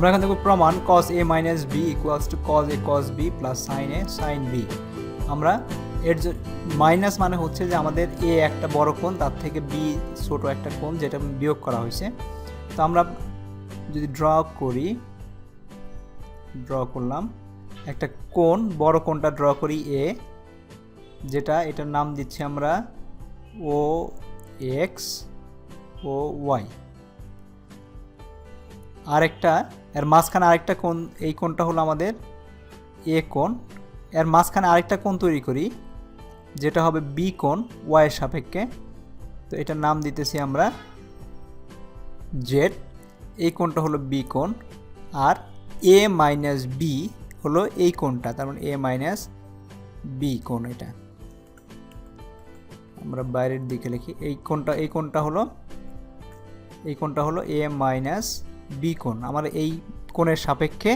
আমরা এখান থেকে প্রমাণ cos a minus B equals to cos a cos b plus sine A sine B আমরা এর মাইনাস মানে হচ্ছে যে আমাদের এ একটা বড় কোণ, তার থেকে বি ছোট একটা কোণ যেটা বিয়োগ করা হয়েছে। তো আমরা যদি ড্র করি ড্র করলাম, একটা কোণ, বড় কোণটা ড্র করি এ যেটা এটার নাম দিচ্ছি আমরা ও এক্স ও ওয়াই আরেকটা, এর মাঝখানে আরেকটা কোণ, এই কোণটা হলো আমাদের এ কোণ। এর মাঝখানে আরেকটা কোণ তৈরি করি, যেটা হবে বি কোণ ওয়াইয়ের সাপেক্ষে। তো এটার নাম দিতেছি আমরা জেড। এই কোণটা হলো বি কোণ, আর এ মাইনাস বি হলো এই কোণটা, তার মানে এ মাইনাস বি কোণ এটা। আমরা বাইরের দিকে লিখি, এই কোণটা এই কোণটা হলো, এই কোণটা হলো এ মাইনাস বি কোণ, আমার এই কোণের সাপেক্ষে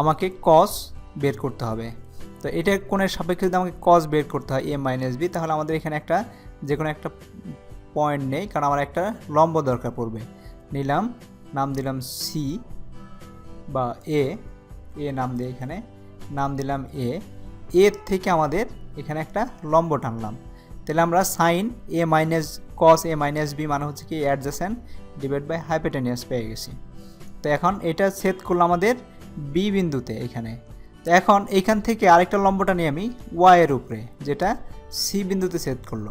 আমাকে কস বের করতে হবে। তো এটার কোণের সাপেক্ষে যদি আমাকে কস বের করতে হয়, এ মাইনাস বি তাহলে আমাদের এখানে একটা যে কোনো একটা পয়েন্ট নেই, কারণ আমার একটা লম্ব দরকার পড়বে। নিলাম, নাম দিলাম সি বা এ এ নাম দিয়ে এখানে নাম দিলাম এ এর থেকে আমাদের এখানে একটা লম্ব টানলাম। তাহলে আমরা sine A minus cos A minus B মানে হচ্ছে কি অ্যাডজাসেন্ট ডিভাইড বাই হাইপোটেনিয়াস পেয়ে গেছি। তো এখন এটা সেট করল আমাদের বি বিন্দুতে এখানে। তো এখন এইখান থেকে আরেকটা লম্বটা নিয়ে আমি ওয়াইয়ের উপরে, যেটা সি বিন্দুতে সেট করল।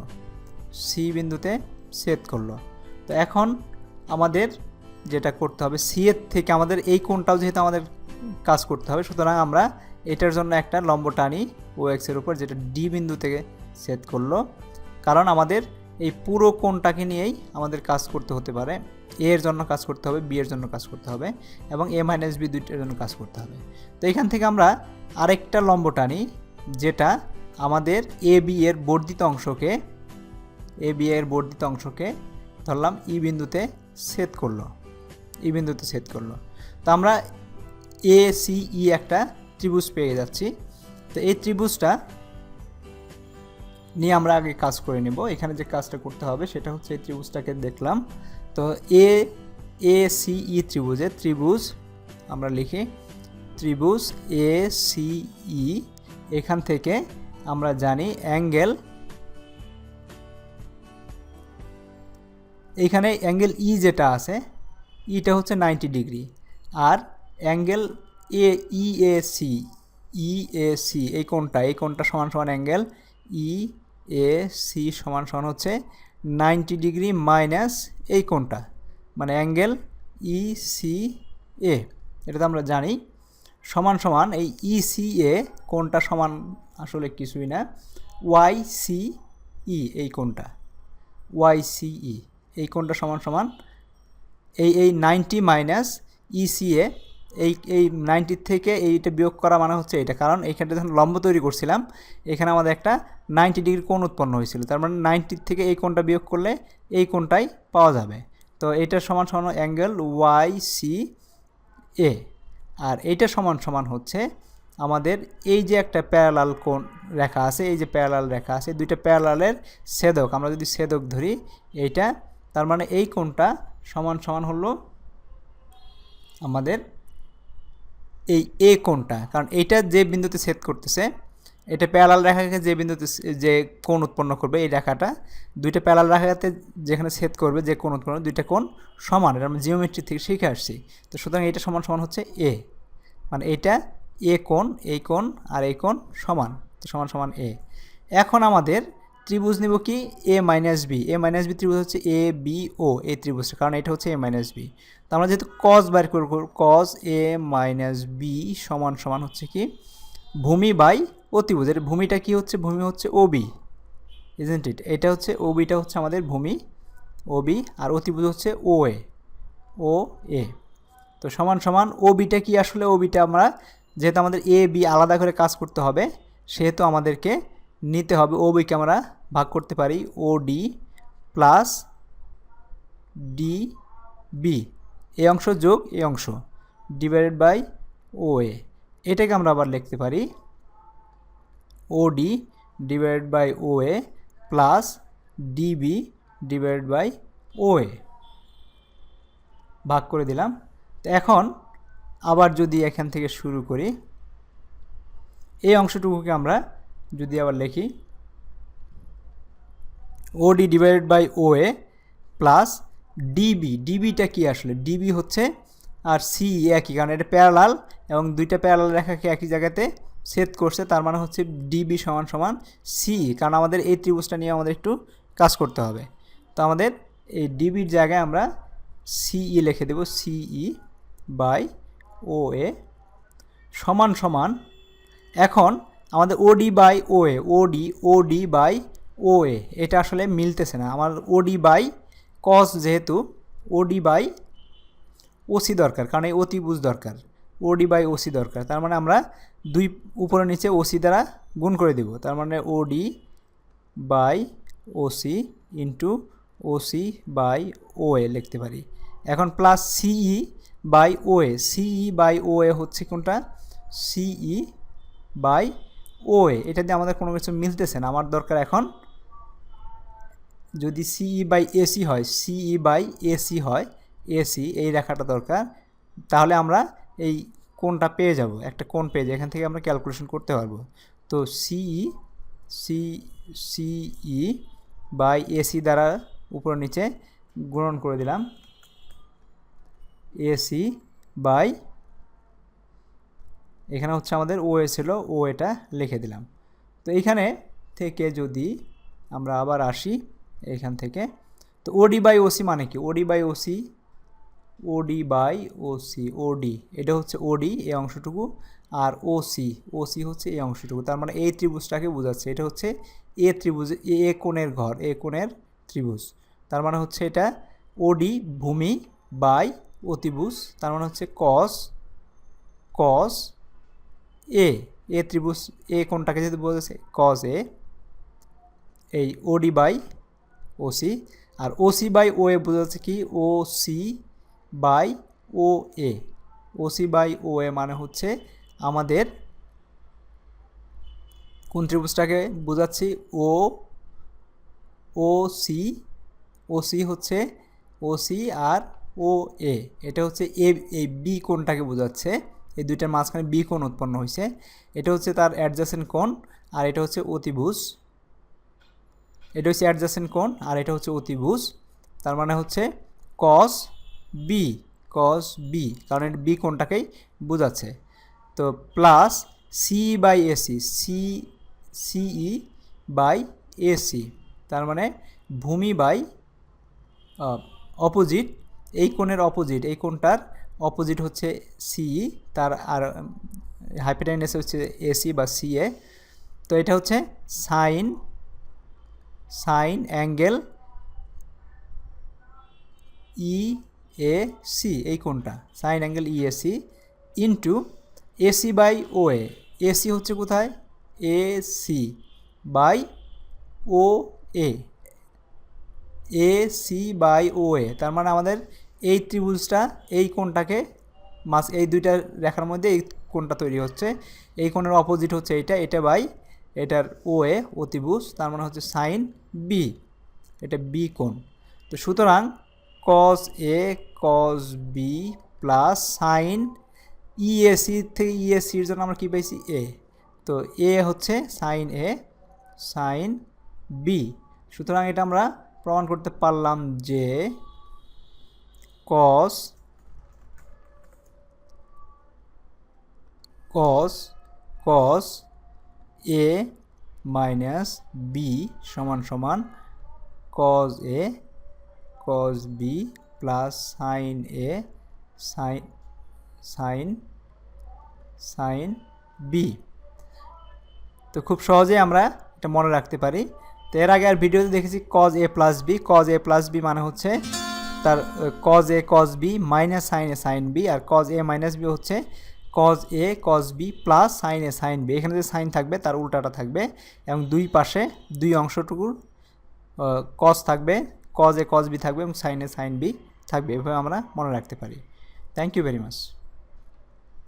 সি বিন্দুতে সেট করল। তো এখন আমাদের যেটা করতে হবে সি এর থেকে আমাদের এই কোণটাও যেহেতু আমাদের কাজ করতে হবে, সুতরাং আমরা এটার জন্য একটা লম্ব টানি ও এক্সের উপর, যেটা ডি বিন্দু থেকে সেট করল। কারণ আমাদের এই পুরো কোণটাকে নিয়েই আমাদের কাজ করতে হতে পারে। এর জন্য কাজ করতে হবে বি এর জন্য কাজ করতে হবে এবং এ মাইনাস বি দুইটার জন্য কাজ করতে হবে। তো এখান থেকে আমরা আরেকটা লম্ব টানি, যেটা আমাদের এ বি এর বর্ধিত অংশকে এ বি এর বর্ধিত অংশকে ধরলাম ই বিন্দুতে সেট করল। ই বিন্দুতে সেট করল। তো আমরা এ সি ই একটা ত্রিভুজ পেয়ে যাচ্ছি। তো এই ত্রিভুজটা নিয়ে আমরা আগে কাজ করে নেব। এখানে যে কাজটা করতে হবে সেটা হচ্ছে এই ত্রিভুজটাকে দেখলাম। তো এ এ সি ই ত্রিভুজে, ত্রিভুজ আমরা লিখি, ত্রিভুজ এ সি ই এখান থেকে আমরা জানি অ্যাঙ্গেল এইখানে অ্যাঙ্গেল ই যেটা আছে ইটা হচ্ছে ninety degree, R angle A E A C E A C এই কোনটা এই কোনটা সমান সমান অ্যাঙ্গেল ই এ সি সমান সমান হচ্ছে নাইনটি ডিগ্রি মাইনাস এই কোনটা মানে অ্যাঙ্গেল ই সি এ এটা তো আমরা জানি সমান সমান এই ই সি এ কোনটা সমান আসলে কিছুই না ওয়াই সি ই এই কোনটা ওয়াই সি ই এই কোনটা সমান সমান এই এই নাইনটি মাইনাস ইসিএ এই এই নাইনটির থেকে এইটা বিয়োগ করা মানে হচ্ছে এটা। কারণ এইখানটা যখন লম্ব তৈরি করছিলাম, এখানে আমাদের একটা নাইনটি ডিগ্রি কোণ উৎপন্ন হয়েছিল। তার মানে নাইনটির থেকে এই কোণটা বিয়োগ করলে এই কোণটাই পাওয়া যাবে। তো এইটা সমান সমান অ্যাঙ্গেল ওয়াই সি এ। আর এইটা সমান সমান হচ্ছে আমাদের এই যে একটা প্যারালাল কোণ রেখা আছে, এই যে প্যারালাল রেখা আছে, দুইটা প্যারালালের ছেদক, আমরা যদি ছেদক ধরি, এইটা তার মানে এই কোণটা সমান সমান হলো আমাদের এই এ কোনটা কারণ এইটা যে বিন্দুতে ছেদ করতেছে, এটা প্যারালাল রেখাকে যে বিন্দুতে যে কোণ উৎপন্ন করবে, এই রেখাটা, দুইটা প্যারালাল রেখাতে যেখানে ছেদ করবে, যে কোণ উৎপন্ন, দুইটা কোণ সমান এটা আমরা জিওমেট্রি থেকে শিখে আসছি। তো সুতরাং এটা সমান সমান হচ্ছে এ মানে এটা এ কোণ, এই কোণ আর এই কোণ সমান, তো সমান সমান এ এখন আমাদের ত্রিভুজ নিব কি? A minus B A minus B ত্রিভুজ হচ্ছে এ বি ও এই ত্রিভুজটা, কারণ এটা হচ্ছে এ মাইনাস বি তো আমরা যেহেতু কজ বার করব কজ এ মাইনাস বি সমান সমান হচ্ছে কি? ভূমি বাই অতিভুজ। এর ভূমিটা কি হচ্ছে? ভূমি হচ্ছে ওবি ইজেন্ট ইট এটা হচ্ছে ওবিটা হচ্ছে আমাদের ভূমি ওবি আর অতিভুজ হচ্ছে ও এ ও এ তো সমান সমান ওবিটা কি আসলে? ওবিটা আমরা, যেহেতু আমাদের এ বি আলাদা করে কাজ করতে হবে, সেহেতু আমাদেরকে নিতে হবে ও বিকে আমরা ভাগ করতে পারি O D plus D B এই অংশ যোগ এই অংশ ডিভাইডেড বাই ও এ এটাকে আমরা আবার লিখতে পারি O D divided by O A plus DB divided by O A ভাগ করে দিলাম। তো এখন আবার যদি এখান থেকে শুরু করি এই অংশটুকুকে আমরা যদি আবার লিখি OD divided by O A plus DB ডিবিটা কি আসলে? ডিবি হচ্ছে আর সি একই, কারণ এটা প্যারালাল এবং দুইটা প্যারালাল রেখাকে একই জায়গাতে সেট করছে, তার মানে হচ্ছে ডিবি সমান সমান সি কারণ আমাদের এই ত্রিভুজটা নিয়ে আমাদের একটু কাজ করতে হবে। তো আমাদের এই ডিবির জায়গায় আমরা সিই লিখে দেব সিই বাই ও এ সমান সমান, এখন আমাদের ওডি বাই ও এ ওডি ওডি বাই ও এ এটা আসলে মিলতেছে না। আমার ওডি বাই কস যেহেতু ওডি বাই ওসি দরকার, কারণ এই অতিভুজ দরকার। ওডি বাই ওসি দরকার, তার মানে আমরা দুই উপরে নিচে ওসি দ্বারা গুণ করে দেব। তার মানে OD by OC into OC by O A লিখতে পারি। এখন প্লাস সিই বাই ও এ সিই বাই ও এ হচ্ছে কোনটা? সিই বাই ও এটা দিয়ে আমাদের কোনো কিছু মিলতেছে না। আমার দরকার এখন যদি সিই বাই এসি হয় সিই বাই এসি হয় এসি এই রেখাটা দরকার, তাহলে আমরা এই কোনটা পেয়ে যাব। একটা কোন পেয়ে যাই এখান থেকে আমরা ক্যালকুলেশন করতে পারব। তো সিই সি সিই বাই এসি দ্বারা উপর নিচে গুণন করে দিলাম। এসি বাই এখানে হচ্ছে আমাদের ও এ ছিল ও এটা লিখে দিলাম। তো এইখানে থেকে যদি আমরা আবার আসি এখান থেকে, তো ওডি বাই ওসি মানে কি? OD by OC OD by OC OD এটা হচ্ছে ওডি এই অংশটুকু, আর ওসি ওসি হচ্ছে এই অংশটুকু। তার মানে এই ত্রিভুজটাকে বোঝাচ্ছে, এটা হচ্ছে এ ত্রিভুজ, এ এ কোণের ঘর, এ কোণের ত্রিভুজ। তার মানে হচ্ছে এটা ওডি ভূমি বাই অতিভুজ, তার মানে হচ্ছে কস কস এ এ ত্রিভুজ এ কোনটাকে যদি বলেছে কস এ এই ওডি বাই ওসি আর ওসি বাই ও এ বোঝাচ্ছে কি? O C by O A OC by O A মানে হচ্ছে আমাদের কোন ত্রিভুজটাকে বোঝাচ্ছি? ও ও সি ও সি হচ্ছে ও সি আর ও এ এটা হচ্ছে এ এই বি কোণটাকে বোঝাচ্ছে? এই দুইটার মাঝখানে বি কোণ উৎপন্ন হয়েছে এটা হচ্ছে তার অ্যাডজাসেন্ট কোণ আর এটা হচ্ছে অতিভুজ। এটা হচ্ছে অ্যাডজাসেন্ট কোণ আর এটা হচ্ছে অতিভুজ। তার মানে হচ্ছে কস বি কস বি কারণ এটা বি কোণটাকেই বোঝাচ্ছে। তো plus C by AC C CE by AC তার মানে ভূমি বাই অপোজিট এই কোণের অপোজিট এই কোণটার অপোজিট হচ্ছে সিই তার আর হাইপোটাইনাস হচ্ছে এসি বা সিএ তো এটা হচ্ছে sine sine angle E A C এই কোনটা sine angle E A C into AC by O AC হচ্ছে কোথায়? A C by O A A C by O তার মানে আমাদের এই ত্রিভুজটা, এই কোণটাকে মাস, এই দুইটা রেখার মধ্যে এই কোণটা তৈরি হচ্ছে। এই কোণের অপোজিট হচ্ছে এইটা এটা বাই, এটার ও এ অতিভুজ তার মানে হচ্ছে সাইন বি এটা বি কোণ। তো সুতরাং cos A cos B plus sine EAC থেকে ইএসির জন্য আমরা কী পাইছি? এ তো এ হচ্ছে সাইন এ সাইন বি সুতরাং এটা আমরা প্রমাণ করতে পারলাম যে কস কস কস, এ মাইনাস বি সমান সমান cos A cos B plus sine A, sine sine sine B. তো খুব সহজেই আমরা এটা মনে রাখতে পারি। তো এর আগে আর ভিডিওতে দেখেছি cos A plus B cos A plus B মানে হচ্ছে তার cos A cos B minus sine A sine B R cos A minus B হচ্ছে cos A cos B plus sine A sine B এখানে যে sign থাকবে, তার উল্টাটা থাকবে এবং দুই পাশে দুই অংশটুকুর কজ থাকবে কজ এ কজ বি থাকবে এবং সাইন এ সাইন বি থাকবে। এভাবে আমরা মনে রাখতে পারি। Thank you very much